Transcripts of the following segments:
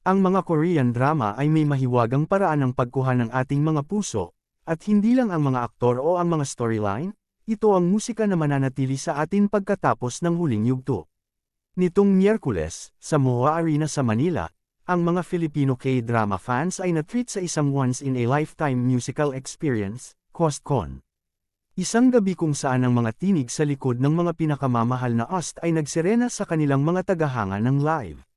Ang mga Korean drama ay may mahiwagang paraan ng pagkuha ng ating mga puso, at hindi lang ang mga aktor o ang mga storyline, ito ang musika na mananatili sa atin pagkatapos ng huling yugto. Nitong Miyerkules, sa MOA Arena sa Manila, ang mga Filipino K-drama fans ay na-treat sa isang once-in-a-lifetime musical experience, QuestCon. Isang gabi kung saan ang mga tinig sa likod ng mga pinakamamahal na host ay nagserena sa kanilang mga tagahanga ng live.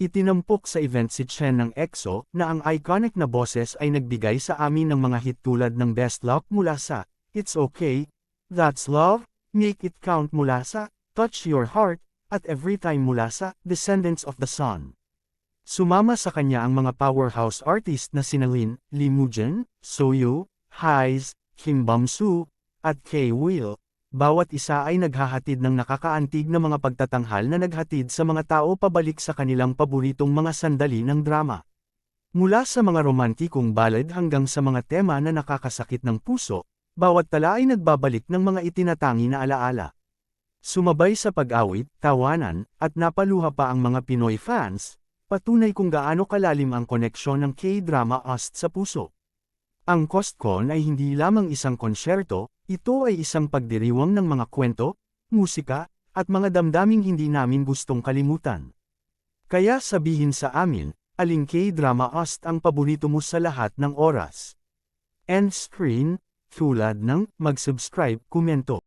Itinampok sa event si Chen ng EXO na ang iconic na boses ay nagbigay sa amin ng mga hit tulad ng Best Luck mula sa It's Okay, That's Love, Make It Count mula sa Touch Your Heart, at Every Time mula sa Descendants of the Sun. Sumama sa kanya ang mga powerhouse artist na sina Lin, Lee Mujin, Soyu, Highs, Kim Bum-soo, at Kay Will. Bawat isa ay naghahatid ng nakakaantig na mga pagtatanghal na naghatid sa mga tao pabalik sa kanilang paboritong mga sandali ng drama. Mula sa mga romantikong ballad hanggang sa mga tema na nakakasakit ng puso, bawat tala ay nagbabalik ng mga itinatangi na alaala. Sumabay sa pag-awit, tawanan, at napaluha pa ang mga Pinoy fans, patunay kung gaano kalalim ang koneksyon ng K-drama host sa puso. Ang CostCon ay hindi lamang isang konsyerto, ito ay isang pagdiriwang ng mga kwento, musika, at mga damdaming hindi namin gustong kalimutan. Kaya sabihin sa amin, aling K-drama host ang paborito mo sa lahat ng oras. End screen, tulad ng mag-subscribe, komento.